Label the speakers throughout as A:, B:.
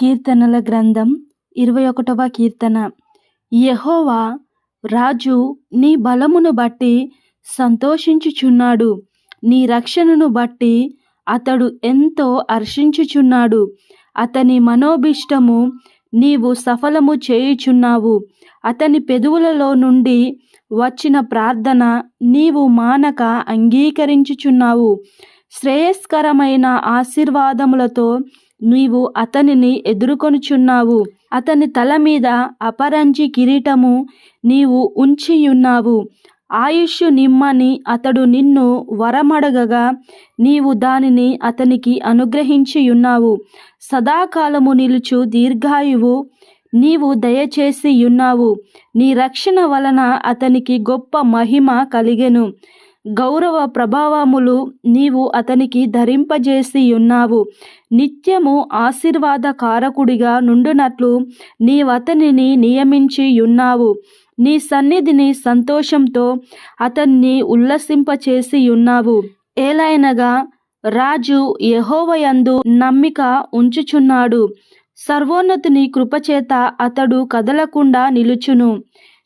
A: కీర్తనల గ్రంథం ఇరవై ఒకటవ కీర్తన. యహోవా రాజు నీ బలమును బట్టి సంతోషించుచున్నాడు. నీ రక్షణను బట్టి అతడు ఎంతో హర్షించుచున్నాడు. అతని మనోభిష్టము నీవు సఫలము చేయుచున్నావు. అతని పెదవులలో నుండి వచ్చిన ప్రార్థన నీవు మానక అంగీకరించుచున్నావు. శ్రేయస్కరమైన ఆశీర్వాదములతో నీవు అతనిని ఎదుర్కొనుచున్నావు. అతని తల మీద అపరంజి కిరీటము నీవు ఉంచియున్నావు. ఆయుష్ నిమ్మని అతడు నిన్ను వరమడగగా నీవు దానిని అతనికి అనుగ్రహించియున్నావు. సదాకాలము నిలుచు దీర్ఘాయువు నీవు దయచేసి ఉన్నావు నీ రక్షణ వలన అతనికి గొప్ప మహిమ కలిగెను. గౌరవ ప్రభావములు నీవు అతనికి ధరింపజేసి ఉన్నావు. నిత్యము ఆశీర్వాద కారకుడిగా నుండునట్లు నీవతనిని నియమించి ఉన్నావు. నీ సన్నిధిని సంతోషంతో అతన్ని ఉల్లసింపచేసి ఉన్నావు. ఏలైనగా రాజు యహోవయందు నమ్మిక ఉంచుచున్నాడు. సర్వోన్నతిని కృపచేత అతడు కదలకుండా నిలుచును.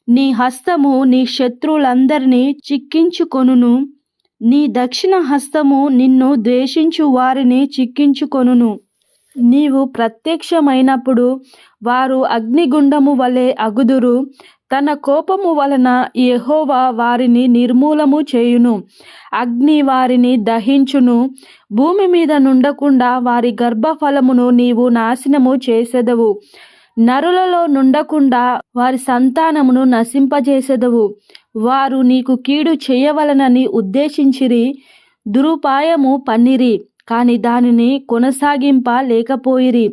A: నీ హస్తము నీ శత్రువులందరినీ చిక్కించుకొనును. నీ దక్షిణ హస్తము నిన్ను ద్వేషించు వారిని చిక్కించుకొనును. నీవు ప్రత్యక్షమైనప్పుడు వారు అగ్నిగుండము వలె అగుదురు. తన కోపము వలన యహోవా వారిని నిర్మూలము చేయును. అగ్ని వారిని దహించును. భూమి మీద నుండకుండా వారి గర్భఫలమును నీవు నాశనము చేసెదవు. నరులలో నుండకుండా వారి సంతానమును నశింపజేసెదవు. వారు నీకు కీడు చేయవలనని ఉద్దేశించిరి దురుపాయము పన్నిరి కాని దానిని కొనసాగింప లేకపోయిరి.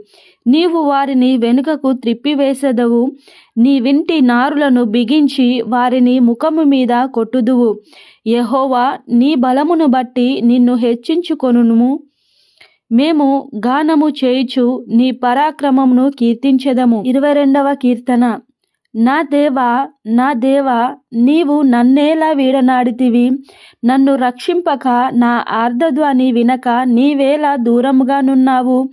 A: నీవు వారిని వెనుకకు త్రిప్పివేసెదవు. నీ వింటి నారులను బిగించి వారిని ముఖము మీద కొట్టుదువు. యహోవా నీ బలమును బట్టి నిన్ను హెచ్చించుకొనుము. మేము గానము చేయుచు నీ పరాక్రమమును కీర్తించెదము. ఇరవై రెండవ కీర్తన. నా దేవా నా దేవా నీవు నన్నేలా వీడనాడితివి. నన్ను రక్షింపక నా ఆర్ధధ్వని వినక నీవేలా దూరముగానున్నావు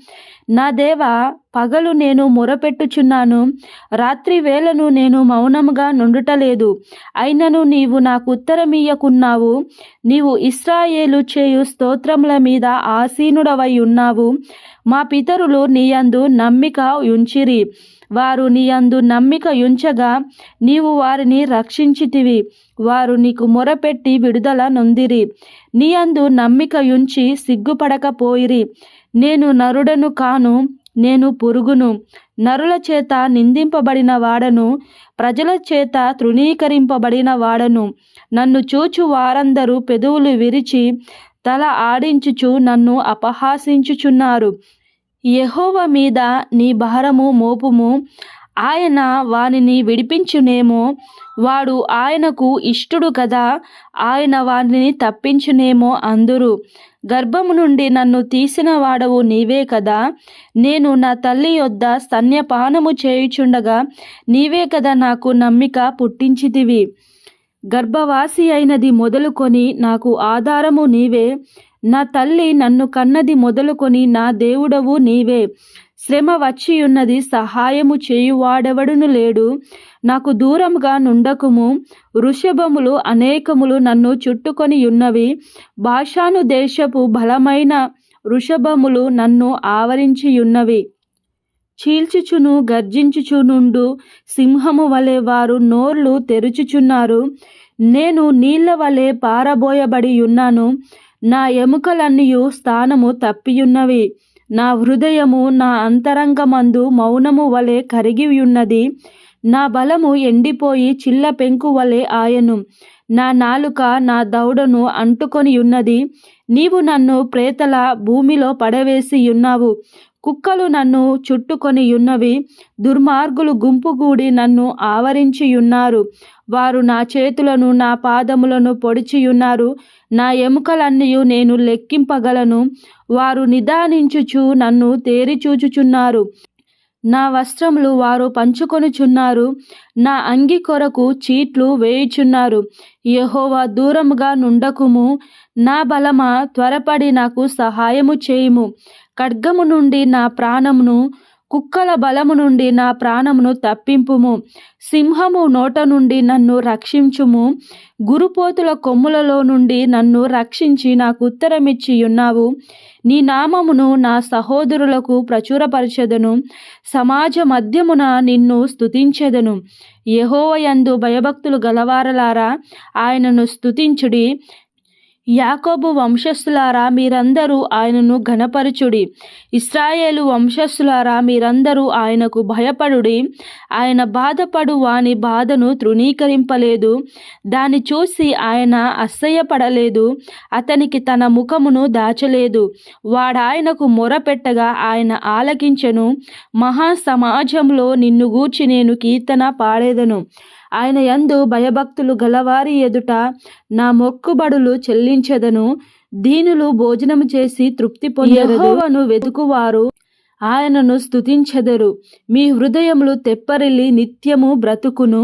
A: నా దేవా పగలు నేను మొరపెట్టుచున్నాను. రాత్రి వేళను నేను మౌనముగా నుండుటలేదు. అయినను నీవు నాకు ఉత్తరమీయకున్నావు నీవు ఇస్రాయేలు చేయు స్తోత్రముల మీద ఆసీనుడవై ఉన్నావు. మా పితరులు నీయందు నమ్మిక ఉంచిరి. వారు నీ అందు నమ్మిక ఉంచగా నీవు వారిని రక్షించితివి. వారు నీకు మొరపెట్టి విడుదల నొందిరి. నీ అందు నమ్మిక ఉంచి సిగ్గుపడకపోయిరి. నేను నరుడను కాను నేను పురుగును. నరుల చేత నిందింపబడిన వాడను ప్రజల చేత తృణీకరింపబడిన వాడను. నన్ను చూచు వారందరూ పెదవులు విరిచి తల ఆడించుచు నన్ను అపహాసించుచున్నారు. యహోవ మీద నీ భారము మోపుము. ఆయన వానిని విడిపించునేమో. వాడు ఆయనకు ఇష్టుడు కదా. ఆయన వానిని తప్పించునేమో అందురు. గర్భము నుండి నన్ను తీసిన వాడవు నీవే కదా. నేను నా తల్లి యొద్ద స్తన్యపానము చేయుచుండగా నీవే కదా నాకు నమ్మిక పుట్టించితివి. గర్భవాసి అయినది మొదలుకొని నాకు ఆధారము నీవే. నా తల్లి నన్ను కన్నది మొదలుకొని నా దేవుడవు నీవే. శ్రమ వచ్చియున్నది సహాయము చేయువాడెవడును లేడు. నాకు దూరంగా నుండకుము. వృషభములు అనేకములు నన్ను చుట్టుకొని ఉన్నవి. భాషాను దేశపు బలమైన వృషభములు నన్ను ఆవరించియున్నవి. చీల్చుచును గర్జించుచునుండు సింహము వలె వారు నోర్లు తెరుచుచున్నారు. నేను నీళ్ళ వలె పారబోయబడి ఉన్నాను. నా ఎముకలన్నీ స్థానము తప్పియున్నవి. నా హృదయము నా అంతరంగమందు మౌనము వలె కరిగి ఉన్నది నా బలము ఎండిపోయి చిల్ల పెంకు వలె ఆయను. నా నాలుక నా దౌడను అంటుకొని ఉన్నది నీవు నన్ను ప్రేతల భూమిలో పడవేసి ఉన్నావు కుక్కలు నన్ను చుట్టుకొని ఉన్నవి దుర్మార్గులు గుంపుగూడి నన్ను ఆవరించియున్నారు. వారు నా చేతులను నా పాదములను పొడిచియున్నారు. నా ఎముకలన్నీ నేను లెక్కింపగలను. వారు నిదానించుచు నన్ను తేరిచూచుచున్నారు. నా వస్త్రములు వారు పంచుకొనుచున్నారు. నా అంగి కొరకు చీట్లు వేయుచున్నారు. యహోవా దూరముగా నుండకుము. నా బలమా త్వరపడి నాకు సహాయము చేయుము. ఖడ్గము నుండి నా ప్రాణమును కుక్కల బలము నుండి నా ప్రాణమును తప్పింపుము. సింహము నోట నుండి నన్ను రక్షించుము. గురుపోతుల కొమ్ములలో నుండి నన్ను రక్షించి నాకు ఉత్తరమిచ్చి ఉన్నావు. నీ నామమును నా సహోదరులకు ప్రచురపరచెదను. సమాజ మధ్యమున నిన్ను స్తుతించెదను. యహోవయందు భయభక్తులు గలవారలారా ఆయనను స్తుతించుడి. యాకోబు వంశస్థులారా మీరందరూ ఆయనను ఘనపరచుడి. ఇస్రాయేలు వంశస్థులారా మీరందరూ ఆయనకు భయపడుడి. ఆయన బాధపడు వాని బాధను తృణీకరింపలేదు. దాన్ని చూసి ఆయన అసహ్యపడలేదు. అతనికి తన ముఖమును దాచలేదు. వాడాయనకు మొరపెట్టగా ఆయన ఆలకించెను. మహా సమాజంలో నిన్ను గూర్చి నేను కీర్తన పాడేదను. ఆయన యందు భయభక్తులు గలవారి ఎదుట నా మొక్కుబడులు చెల్లించెదను. దీనులు భోజనము చేసి తృప్తి పొందను వెతుకువారు ఆయనను స్తుతించెదరు. మీ హృదయములు తెప్పరిల్లి నిత్యము బ్రతుకును.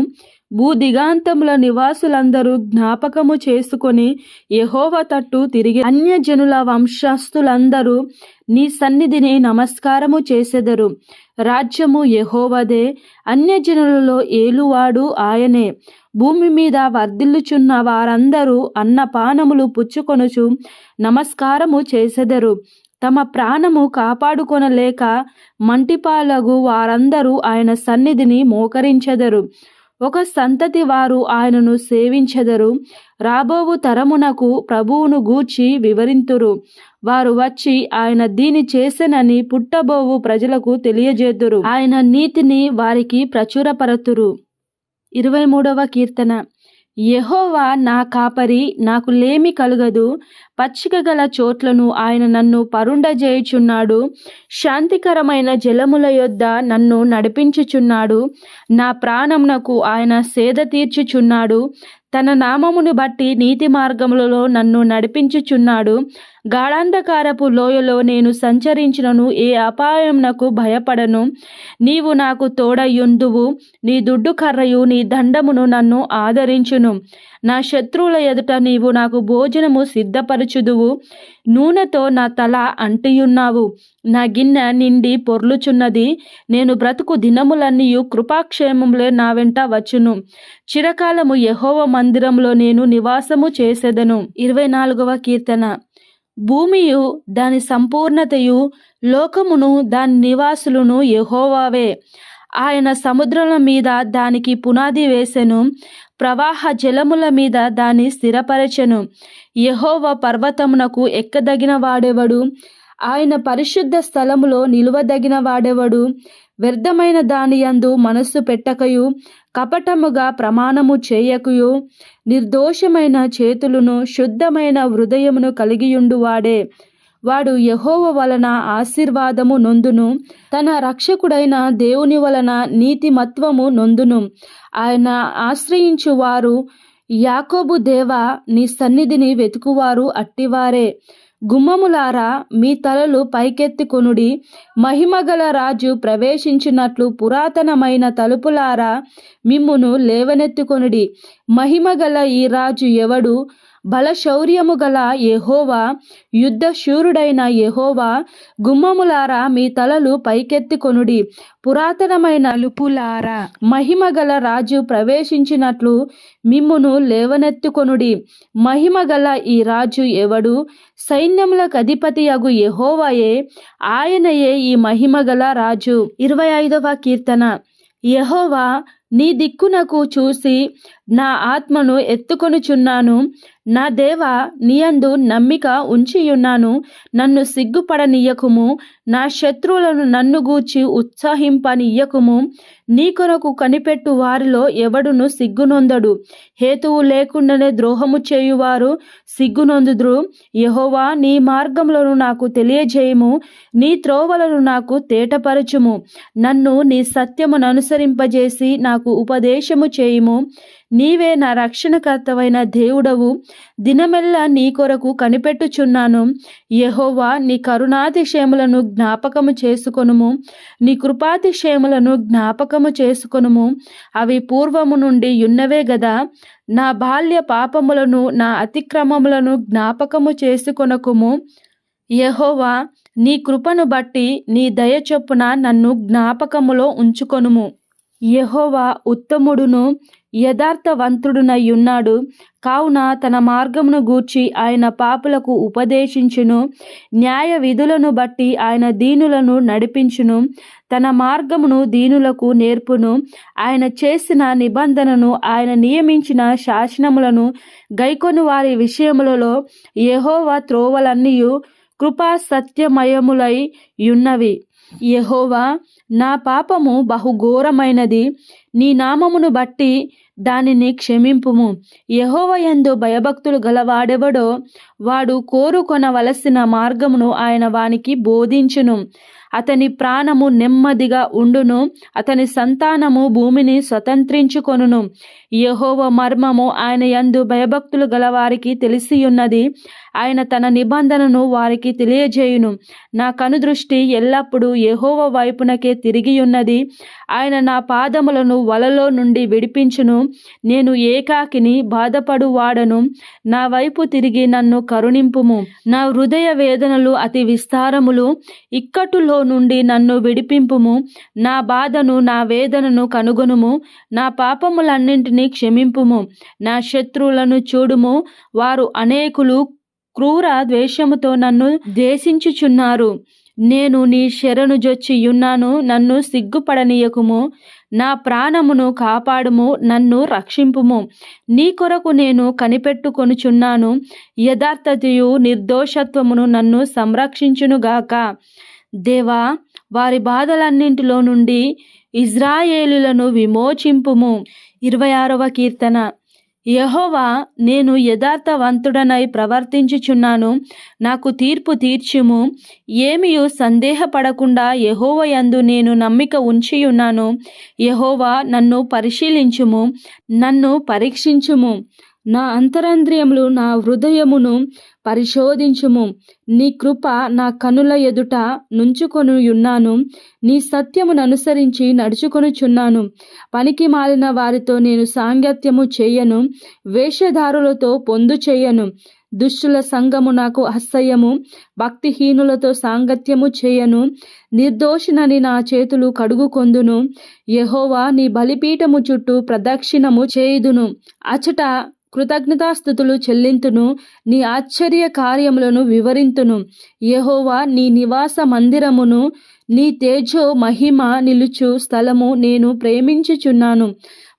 A: భూదిగాంతముల నివాసులందరూ జ్ఞాపకము చేసుకొని యహోవ తట్టు తిరిగి అన్యజనుల వంశస్థులందరూ నీ సన్నిధిని నమస్కారము చేసెదరు. రాజ్యము యహోవదే అన్యజనులలో ఏలువాడు ఆయనే. భూమి మీద వర్ధిల్లుచున్న వారందరూ అన్నపానములు పుచ్చుకొనుచు నమస్కారము చేసెదరు. తమ ప్రాణము కాపాడుకొనలేక మంటిపాలగు వారందరూ ఆయన సన్నిధిని మోకరించెదరు. ఒక సంతతి వారు ఆయనను సేవించెదరు. రాబోవు తరమునకు ప్రభువును గూర్చి వివరింతురు. వారు వచ్చి ఆయన దీని చేసెనని పుట్టబోవు ప్రజలకు తెలియజేదురు. ఆయన నీతిని వారికి ప్రచురపరతురు. ఇరవై మూడవ కీర్తన. యెహోవా నా కాపరి నాకు లేమి కలుగదు. పచ్చిక గల చోట్లను ఆయన నన్ను పరుండజేయుచున్నాడు. శాంతికరమైన జలముల యొద్ద నన్ను నడిపించుచున్నాడు. నా ప్రాణమునకు ఆయన సేద తీర్చుచున్నాడు. తన నామమును బట్టి నీతి మార్గములలో నన్ను నడిపించుచున్నాడు. గాఢాంధకారపు లోయలో నేను సంచరించినను ఏ అపాయమునకు భయపడను. నీవు నాకు తోడయుందువు నీ దుడ్డు కర్రయు నీ దండమును నన్ను ఆదరించును. నా శత్రువుల ఎదుట నీవు నాకు భోజనము సిద్ధపరచుదువు. నూనెతో నా తల అంటియున్నావు. నా గిన్నె నిండి పొర్లుచున్నది. నేను బ్రతుకు దినములన్నీయు కృపాక్షేమములే నా వెంట వచ్చును. చిరకాలము యహోవ మందిరంలో నేను నివాసము చేసేదను. ఇరవై నాలుగవ కీర్తన. భూమియు దాని సంపూర్ణతయు లోకమును దాని నివాసులను యహోవావే. ఆయన సముద్రముల మీద దానికి పునాది వేసెను ప్రవాహ జలముల మీద దాన్ని స్థిరపరచెను. యహోవ పర్వతమునకు ఎక్కదగిన వాడెవడు ఆయన పరిశుద్ధ స్థలములో నిలువదగిన వాడెవడు వ్యర్థమైన దాని యందు మనస్సు పెట్టకయు కపటముగా ప్రమాణము చేయకయు నిర్దోషమైన చేతులను శుద్ధమైన హృదయమును కలిగియుండువాడే. వాడు యహోవ వలన ఆశీర్వాదము నొందును తన రక్షకుడైన దేవుని వలన నీతిమత్వము నొందును. ఆయన ఆశ్రయించు వారు యాకోబు దేవ నీ సన్నిధిని వెతుకువారు అట్టివారే. గుమ్మములారా మీ తలలు పైకెత్తికొనుడి మహిమగల రాజు ప్రవేశించినట్లు పురాతనమైన తలుపులారా మిమ్మును లేవనెత్తుకొనుడి మహిమగల ఈ రాజు ఎవడు? బలశౌర్యము గల యెహోవా యుద్ధ శూరుడైన గుమ్మములారా మీ తలలు పైకెత్తుకొనుడి. పురాతనమైన లుపులారా మహిమగల రాజు ప్రవేశించినట్లు మిమ్మును లేవనెత్తుకొనుడి. మహిమ గల ఈ రాజు ఎవడు? సైన్యములకు అధిపతి అగు యెహోవాయే ఆయనయే ఈ మహిమ గల రాజు. ఇరవై ఐదవ కీర్తన. యహోవా నీ దిక్కునకు చూసి నా ఆత్మను ఎత్తుకొనుచున్నాను. నా దేవ నీయందు నమ్మిక ఉంచియున్నాను. నన్ను సిగ్గుపడనియ్యకుము నా శత్రువులను నన్ను గూర్చి ఉత్సాహింపనియ్యకుము నీ కొరకు కనిపెట్టు వారిలో ఎవడును సిగ్గునొందడు. హేతువు లేకుండానే ద్రోహము చేయువారు సిగ్గునొందుదురు. యహోవా నీ మార్గములను నాకు తెలియజేయము. నీ త్రోవలను నాకు తేటపరచుము. నన్ను నీ సత్యమును అనుసరింపజేసి నాకు ఉపదేశము చేయుము. నీవే నా రక్షణకర్తవైన దేవుడవు. దినమెల్లా నీ కొరకు కనిపెట్టుచున్నాను. యహోవా నీ కరుణాతిశయములను జ్ఞాపకము చేసుకొనుము. నీ కృపాతిశయములను జ్ఞాపకము చేసుకొనుము. అవి పూర్వము నుండి యున్నవే గదా. నా బాల్య పాపములను నా అతిక్రమములను జ్ఞాపకము చేసుకొనకుము. యహోవా నీ కృపను బట్టి నీ దయ చొప్పున నన్ను జ్ఞాపకములో ఉంచుకొనుము. యహోవా ఉత్తముడును. యథార్థవంతుడునై ఉన్నాడు కావున తన మార్గమును గూర్చి ఆయన పాపులకు ఉపదేశించును. న్యాయ విధులను బట్టి ఆయన దీనులను నడిపించును. తన మార్గమును దీనులకు నేర్పును. ఆయన చేసిన నిబంధనను ఆయన నియమించిన శాసనములను గైకొని వారి విషయములలో యెహోవా త్రోవలన్నీయు కృపా సత్యమయములై ఉన్నవి యహోవా నా పాపము బహుఘోరమైనది. నీ నామమును బట్టి దానిని క్షమింపుము. యహోవయందు భయభక్తులు గలవాడెవడో వాడు కోరుకొనవలసిన మార్గమును ఆయన వానికి బోధించును. అతని ప్రాణము నెమ్మదిగా ఉండును అతని సంతానము భూమిని స్వతంత్రించుకొనును. యహోవ మర్మము ఆయన యందు భయభక్తులు గలవారికి తెలిసియున్నది. ఆయన తన నిబంధనను వారికి తెలియజేయును. నా కనుదృష్టి ఎల్లప్పుడూ యహోవ వైపునకే తిరిగి ఉన్నది ఆయన నా పాదములను వలలో నుండి విడిపించును. నేను ఏకాకిని బాధపడు వాడను నా వైపు తిరిగి నన్ను కరుణింపుము. నా హృదయ వేదనలు అతి విస్తారములు. ఇక్కటులో నుండి నన్ను విడిపింపుము. నా బాధను నా వేదనను కనుగొనుము. నా పాపములన్నింటినీ క్షమింపుము. నా శత్రువులను చూడుము. వారు అనేకులు క్రూర ద్వేషముతో నన్ను ద్వేషించుచున్నారు. నేను నీ శరణు జొచ్చియున్నాను నన్ను సిగ్గుపడనీయకుము. నా ప్రాణమును కాపాడుము నన్ను రక్షింపుము. నీ కొరకు నేను కనిపెట్టుకొనుచున్నాను. యథార్థతయు నిర్దోషత్వమును నన్ను సంరక్షించునుగాక. దేవా వారి బాధలన్నింటిలో నుండి ఇజ్రాయేలులను విమోచింపుము. ఇరవై ఆరవ కీర్తన. యహోవా నేను యథార్థవంతుడనై ప్రవర్తించుచున్నాను. నాకు తీర్పు తీర్చుము. ఏమియు సందేహపడకుండా యహోవ యందు నేను నమ్మిక ఉంచియున్నాను. యహోవా నన్ను పరిశీలించుము నన్ను పరీక్షించుము. నా అంతరంద్రియములు నా హృదయమును పరిశోధించుము. నీ కృప నా కనుల ఎదుట నుంచుకొని ఉన్నాను నీ సత్యమును అనుసరించి నడుచుకొనుచున్నాను. పనికి మాలిన వారితో నేను సాంగత్యము చేయను. వేషధారులతో పొందు చేయను. దుష్టుల సంఘము నాకు అసహ్యము. భక్తిహీనులతో సాంగత్యము చేయను. నిర్దోషినని నా చేతులు కడుగుకొందును. యహోవా నీ బలిపీఠము చుట్టూ ప్రదక్షిణము చేయుదును. అచట కృతజ్ఞతాస్థుతులు చెల్లింతును నీ ఆశ్చర్య కార్యములను వివరింతును. యెహోవా నీ నివాస మందిరమును నీ తేజో మహిమ నిలుచు స్థలము నేను ప్రేమించుచున్నాను.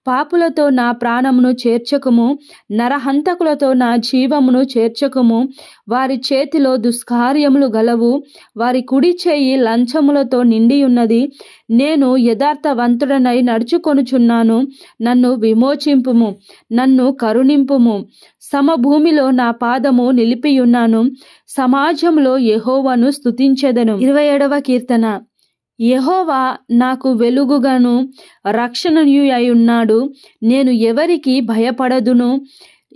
A: పాపులతో నా ప్రాణమును చేర్చకుము నరహంతకులతో నా జీవమును చేర్చకుము. వారి చేతిలో దుష్కార్యములు గలవు వారి కుడి చేయి లంచములతో నిండి ఉన్నది. నేను యథార్థవంతుడనై నడుచుకొనుచున్నాను నన్ను విమోచింపుము నన్ను కరుణింపుము. సమభూమిలో నా పాదము నిలిపియున్నాను సమాజంలో యహోవను స్థుతించెదను ఇరవై ఏడవ కీర్తన. యహోవా నాకు వెలుగుగాను రక్షణయు అయి ఉన్నాడు. నేను ఎవరికి భయపడదును?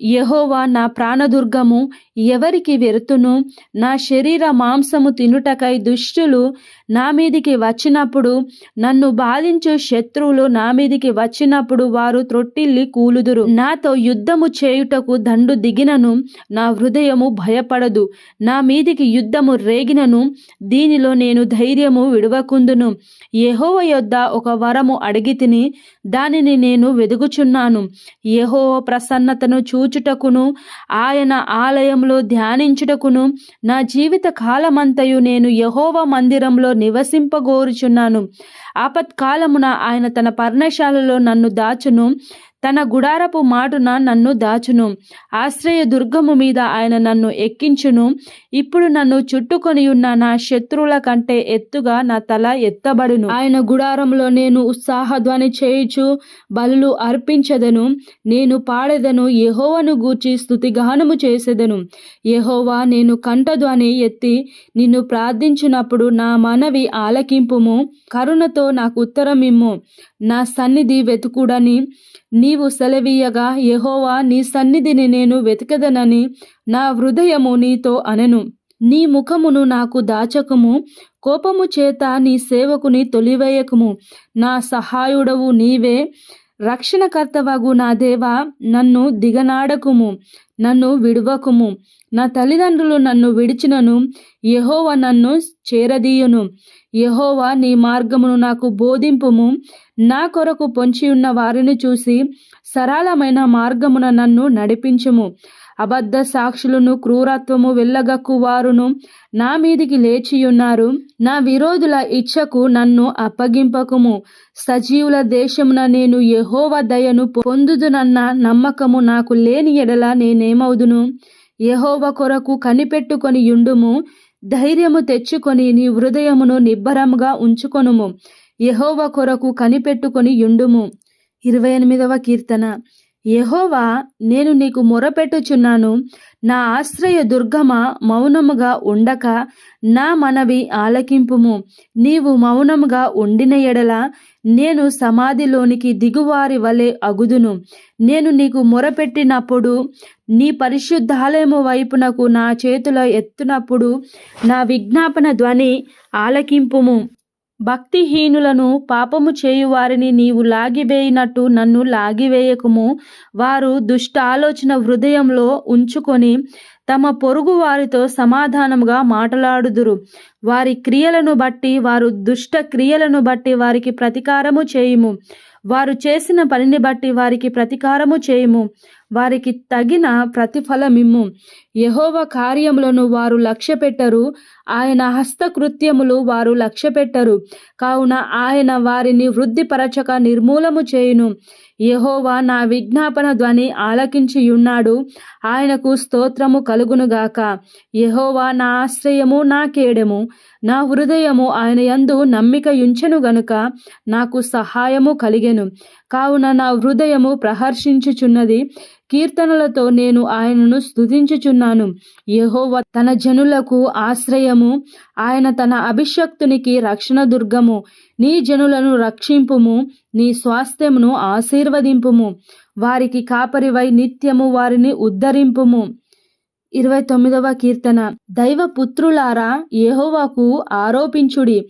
A: యహోవా నా ప్రాణదుర్గము ఎవరికి వెరుతును? నా శరీర మాంసము తినుటకై దుష్టులు నా మీదికి వచ్చినప్పుడు నన్ను బాధించు శత్రువులు నా మీదికి వచ్చినప్పుడు వారు త్రొట్టిల్లి కూలుదురు. నాతో యుద్ధము చేయుటకు దండు దిగినను నా హృదయము భయపడదు. నా మీదికి యుద్ధము రేగినను దీనిలో నేను ధైర్యము విడవకుందును. యహోవ యొద్ద ఒక వరము అడిగి తిని దానిని నేను వెదుగుచున్నాను. ఏహో ప్రసన్నతను చూచుటకును ఆయన ఆలయంలో ధ్యానించుటకును నా జీవిత కాలమంతయు నేను యహోవ మందిరంలో నివసింపగోరుచున్నాను. ఆపత్కాలమున ఆయన తన పర్ణశాలలో నన్ను దాచును. తన గుడారపు మాటున నన్ను దాచును. ఆశ్రయ దుర్గము మీద ఆయన నన్ను ఎక్కించును. ఇప్పుడు నన్ను చుట్టుకొని ఉన్న నా శత్రువుల కంటే ఎత్తుగా నా తల ఎత్తబడును. ఆయన గుడారంలో నేను ఉత్సాహధ్వని చేయుచు బలులు అర్పించదను. నేను పాడెదను. యహోవను గూర్చి స్థుతిగానము చేసేదను. యహోవా నేను కంఠధ్వని ఎత్తి నిన్ను ప్రార్థించినప్పుడు నా మనవి ఆలకింపుము. కరుణతో నాకు ఉత్తరమిమ్ము. నా సన్నిధి వెతుకుడని నీవు సెలవీయగా యహోవా నీ సన్నిధిని నేను వెతకదనని నా హృదయము నీతో అనెను. నీ ముఖమును నాకు దాచకము కోపము చేత నీ సేవకుని తొలివేయకము. నా సహాయుడవు నీవే రక్షణకర్తవగు నా దేవా నన్ను దిగనాడకుము నన్ను విడువకుము. నా తల్లిదండ్రులు నన్ను విడిచినను యహోవ నన్ను చేరదీయును. యహోవా నీ మార్గమును నాకు బోధింపుము. నా కొరకు పొంచి ఉన్న వారిని చూసి సరళమైన మార్గమున నన్ను నడిపించుము. అబద్ధ సాక్షులను క్రూరత్వము వెళ్ళగక్కు వారును నా మీదికి లేచియున్నారు. నా విరోధుల ఇచ్చకు నన్ను అప్పగింపకుము. సజీవుల దేశమున నేను యహోవ దయను పొందుదునన్న నమ్మకము నాకు లేని ఎడల నేనేమవుదును? యహోవ కొరకు కనిపెట్టుకొని యుండుము ధైర్యము తెచ్చుకొని నీ హృదయమును నిబ్బరముగా ఉంచుకొనుము. యహోవ కొరకు కనిపెట్టుకొని యుండుము. ఇరవై ఎనిమిదవ కీర్తన. యహోవా నేను నీకు మొరపెట్టుచున్నాను. నా ఆశ్రయ దుర్గమ మౌనముగా ఉండక నా మనవి ఆలకింపుము. నీవు మౌనముగా ఉండిన ఎడల నేను సమాధిలోనికి దిగువారి వలె అగుదును. నేను నీకు మొరపెట్టినప్పుడు నీ పరిశుద్ధాలయము వైపునకు నా చేతుల ఎత్తునప్పుడు నా విజ్ఞాపన ధ్వని ఆలకింపుము. భక్తిహీనులను పాపము చేయువారిని నీవు లాగివేయినట్టు నన్ను లాగివేయకుము. వారు దుష్ట ఆలోచన హృదయంలో ఉంచుకొని తమ పొరుగు వారితో సమాధానముగా మాట్లాడుదురు. వారి క్రియలను బట్టి వారు దుష్ట క్రియలను బట్టి వారికి ప్రతీకారము చేయుము. వారు చేసిన పనిని బట్టి వారికి ప్రతీకారము చేయుము. వారికి తగిన ప్రతిఫలమిమ్ము. యహోవ కార్యములను వారు లక్ష్యపెట్టరు. ఆయన హస్తకృత్యములు వారు లక్ష్యపెట్టరు. కావున ఆయన వారిని వృద్ధిపరచక నిర్మూలము చేయును. యహోవా నా విజ్ఞాపన ధ్వని ఆలకించియున్నాడు. ఆయనకు స్తోత్రము కలుగునుగాక. యహోవా నా ఆశ్రయము నా కేడము. నా హృదయము ఆయన యందు నమ్మిక యుంచెను గనుక నాకు సహాయము కలిగెను. కావున నా హృదయము ప్రహర్షించుచున్నది. కీర్తనలతో నేను ఆయనను స్తుతించుచున్నాను యహోవ తన జనులకు ఆశ్రయము ఆయన తన అభిషక్తునికి రక్షణ దుర్గము. నీ జనులను రక్షింపుము నీ స్వాస్థ్యమును ఆశీర్వదింపుము. వారికి కాపరివై నిత్యము వారిని ఉద్ధరింపుము. ఇరవై తొమ్మిదవ కీర్తన. దైవ పుత్రులారా యెహోవాకు ఆరోపించుడి.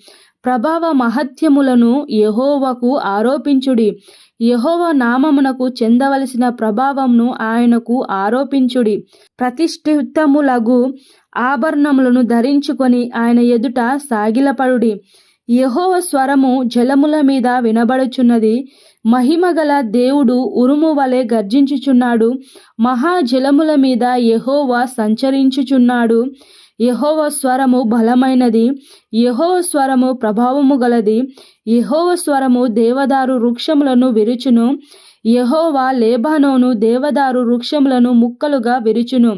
A: ప్రభావ మహత్యములను యహోవకు ఆరోపించుడి. యహోవ నామమునకు చెందవలసిన ప్రభావంను ఆయనకు ఆరోపించుడి. ప్రతిష్ఠితములగు ఆభరణములను ధరించుకొని ఆయన ఎదుట సాగిలపడుడి. యహోవ స్వరము జలముల మీద వినబడుచున్నది. మహిమగల దేవుడు ఉరుము వలె గర్జించుచున్నాడు. మహాజలముల మీద యహోవా సంచరించుచున్నాడు. యహోవ స్వరము బలమైనది. యహోవ స్వరము ప్రభావము గలది. యహోవ స్వరము దేవదారు వృక్షములను విరుచును. యెహోవా లేబానోను దేవదారు వృక్షములను ముక్కలుగా విరుచును.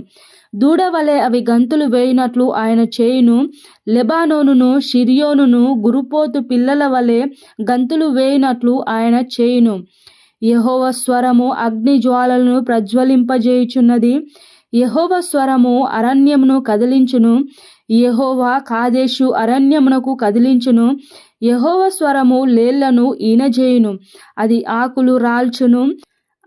A: దూడవలె అవి గంతులు వేయినట్లు ఆయన చేయును. లెబానోనును షిరియోనును గురుపోతు పిల్లల వలె గంతులు వేయినట్లు ఆయన చేయును. యహోవ స్వరము అగ్ని జ్వాలలను ప్రజ్వలింపజేయుచున్నది. యహోవ స్వరము అరణ్యమును కదిలించును. యహోవా కాదేశు అరణ్యమునకు కదిలించును. యహోవ స్వరము లేళ్ళను ఈనజేయును. అది ఆకులు రాల్చును.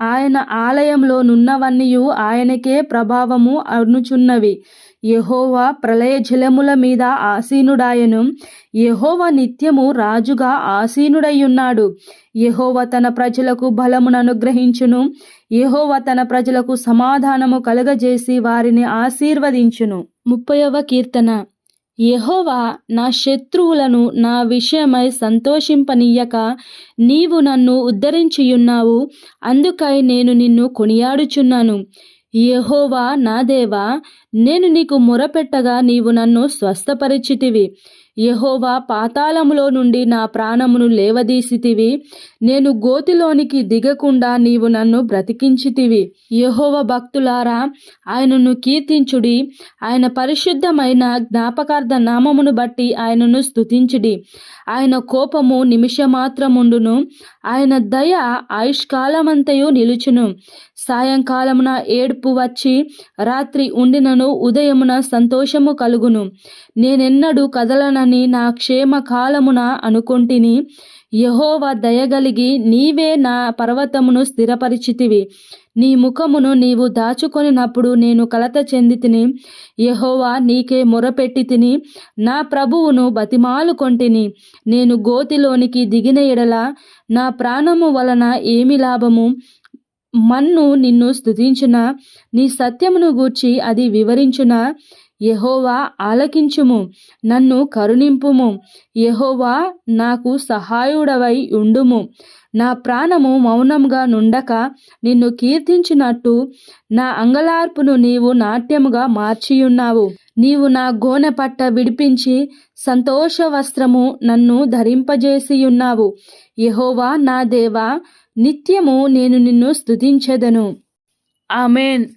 A: ఆయన ఆలయంలో నున్నవన్నీయు ఆయనకే ప్రభావము అనుచున్నవి యహోవా ప్రళయ జలముల మీద ఆసీనుడాయను. యహోవ నిత్యము రాజుగా ఆసీనుడయ్యున్నాడు. యహోవ తన ప్రజలకు బలమును అనుగ్రహించును. యహోవ తన ప్రజలకు సమాధానము కలుగజేసి వారిని ఆశీర్వదించును. ముప్పైవ కీర్తన. యహోవా నా శత్రువులను నా విషయమై సంతోషింపనీయక నీవు నన్ను ఉద్ధరించియున్నావు అందుకై నేను నిన్ను కొనియాడుచున్నాను. యహోవా నా దేవా నేను నీకు మొరపెట్టగా నీవు నన్ను స్వస్థపరిచితివి. యహోవా పాతాళములో నుండి నా ప్రాణమును లేవదీసితివి. నేను గోతిలోనికి దిగకుండా నీవు నన్ను బ్రతికించితివి. యహోవ భక్తులారా ఆయనను కీర్తించుడి. ఆయన పరిశుద్ధమైన జ్ఞాపకార్థ నామమును బట్టి ఆయనను స్థుతించుడి ఆయన కోపము నిమిషమాత్రముండును. ఆయన దయ ఆయుష్కాలమంతయు నిలుచును. సాయంకాలమున ఏడుపు వచ్చి రాత్రి ఉండినను ఉదయమున సంతోషము కలుగును. నేనెన్నడూ కదలనని నా క్షేమ కాలమున అనుకొంటిని. యహోవ దయగలిగి నీవే నా పర్వతమును స్థిరపరిచితివి. నీ ముఖమును నీవు దాచుకొనినప్పుడు నేను కలత చెందితిని. యహోవా నీకే మొరపెట్టి తిని నా ప్రభువును బతిమాలుకొంటిని నేను గోతిలోనికి దిగిన ఎడల నా ప్రాణము వలన ఏమి లాభము? మన్ను నిన్ను స్థుతించున నీ సత్యమును గూర్చి అది వివరించున? యహోవా ఆలకించుము నన్ను కరుణింపుము. యహోవా నాకు సహాయుడవై ఉండుము. నా ప్రాణము మౌనంగా నుండక నిన్ను కీర్తించినట్టు నా అంగలార్పును నీవు నాట్యముగా మార్చియున్నావు. నీవు నా గోనె పట్ట విడిపించి సంతోష వస్త్రము నన్ను ధరింపజేసియున్నావు. యహోవా నా దేవా నిత్యము నేను నిన్ను స్తుతించెదను. ఆమెన్.